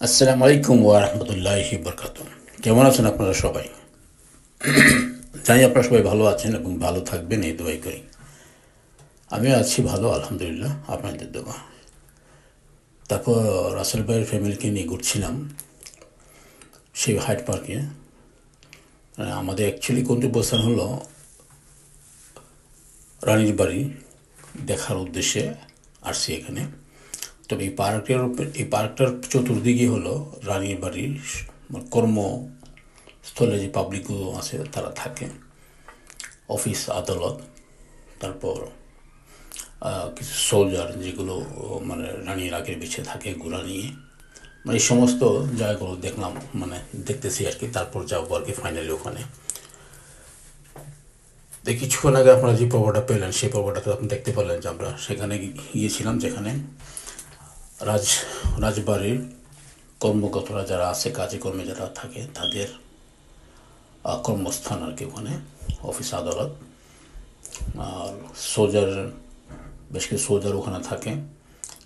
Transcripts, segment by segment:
আসসালামু আলাইকুম ওয়া রাহমাতুল্লাহি বরকাত কেমন আছেন আপনারা সবাই? জানি আপনারা সবাই ভালো আছেন এবং ভালো থাকবেন, এই দোয়াই করি। আমি আছি ভালো, আলহামদুলিল্লাহ, আপনাদের দোয়া। তারপর রাসেল ভাইয়ের ফ্যামিলিকে নিয়ে ঘুরছিলাম, সেই হাইট পার্কে। আমাদের অ্যাকচুয়ালি গন্তব্যস্থান হলো, রানীর বাড়ি দেখার উদ্দেশ্যে আসছি এখানে। তবে এই পার্কের এই পার্কটার চতুর্দিকে হলো রানীর বাড়ির কর্মস্থলে যে পাবলিকগুলো আছে, তারা থাকে। অফিস, আদালত, তারপর কিছু সোলজার যেগুলো মানে রানীর আগের পিছিয়ে থাকে, ঘোড়া নিয়ে। মানে এই সমস্ত জায়গাগুলো দেখলাম মানে দেখতেছি আর কি। তারপর যাব আর কি ফাইনালি ওখানে। তো কিছুক্ষণ আগে আপনারা যে পর্বটা পেলেন, সেই পর্বটাতে আপনি দেখতে পেলেন যে আমরা সেখানে গিয়েছিলাম, যেখানে রাজ, রাজবাড়ির কর্মকর্তারা যারা আছে কাজে কর্মে যারা থাকে, তাদের কর্মস্থান আর কি ওখানে, অফিস, আদালত। আর সোজার, বেশ কিছু সোজার ওখানে থাকে।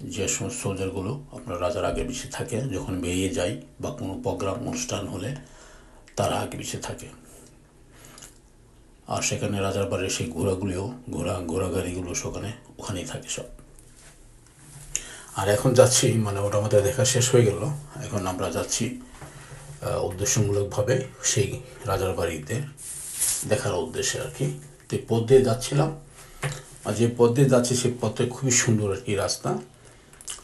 যে সমস্ত সোজারগুলো আপনার রাজার আগে পিছিয়ে থাকে। যখন বেরিয়ে যায় বা কোনো প্রোগ্রাম, অনুষ্ঠান হলে তারা আগে পিছিয়ে থাকে। আর সেখানে রাজার বাড়ির সেই ঘোড়াগুলিও, ঘোড়া ঘোড়া গাড়িগুলো সেখানে ওখানেই থাকে সব। আর এখন যাচ্ছি মানে ওটা আমাদের দেখা শেষ হয়ে গেল। এখন আমরা যাচ্ছি উদ্দেশ্যমূলকভাবে সেই রাজার বাড়িতে দেখার উদ্দেশ্যে আর কি। তো পথ দিয়ে যাচ্ছিলাম। আর যে পথ দিয়ে যাচ্ছি সেই পথটা খুবই সুন্দর আর কি রাস্তা।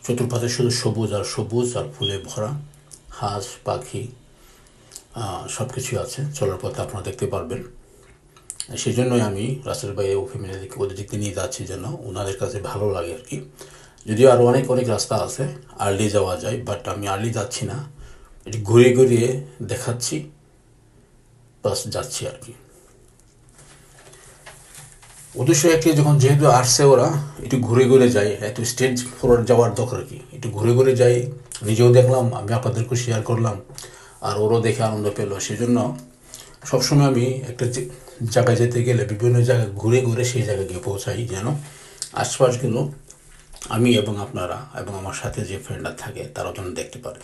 চতুর্পাশে শুধু সবুজ আর সবুজ আর ফুলে ভরা, হাঁস, পাখি সব কিছুই আছে। চলার পথে আপনারা দেখতে পারবেন। সেই জন্যই আমি রাস্তার বাইরে ও ফ্যামিলিকে ওদের দিকে নিয়ে যাচ্ছি যেন ওনাদের কাছে ভালো লাগে আর কি। যদিও আরও অনেক অনেক রাস্তা আছে। আর্লি যাওয়া যায় বাট আমি আর্লি যাচ্ছি না। এটি ঘুরে ঘুরিয়ে দেখাচ্ছি, বাস যাচ্ছি আর কি। উদ্দেশ্য একটি, যখন যেহেতু আসছে ওরা, একটু ঘুরে ঘুরে যায় এত স্টেজ ফরওয়ার্ড যাওয়ার দরকার কি? একটু ঘুরে ঘুরে যাই। নিজেও দেখলাম, আমি আপনাদেরকে শেয়ার করলাম। আর ওরও দেখে আনন্দ পেল। সেই জন্য সবসময় আমি একটা জায়গায় যেতে গেলে বিভিন্ন জায়গায় ঘুরে ঘুরে সেই জায়গায় গিয়ে পৌঁছাই যেন। আশপাশগুলো আমি এবং আপনারা এবং আমার সাথে যে ফ্রেন্ডরা থাকে তারাও যেন দেখতে পারে।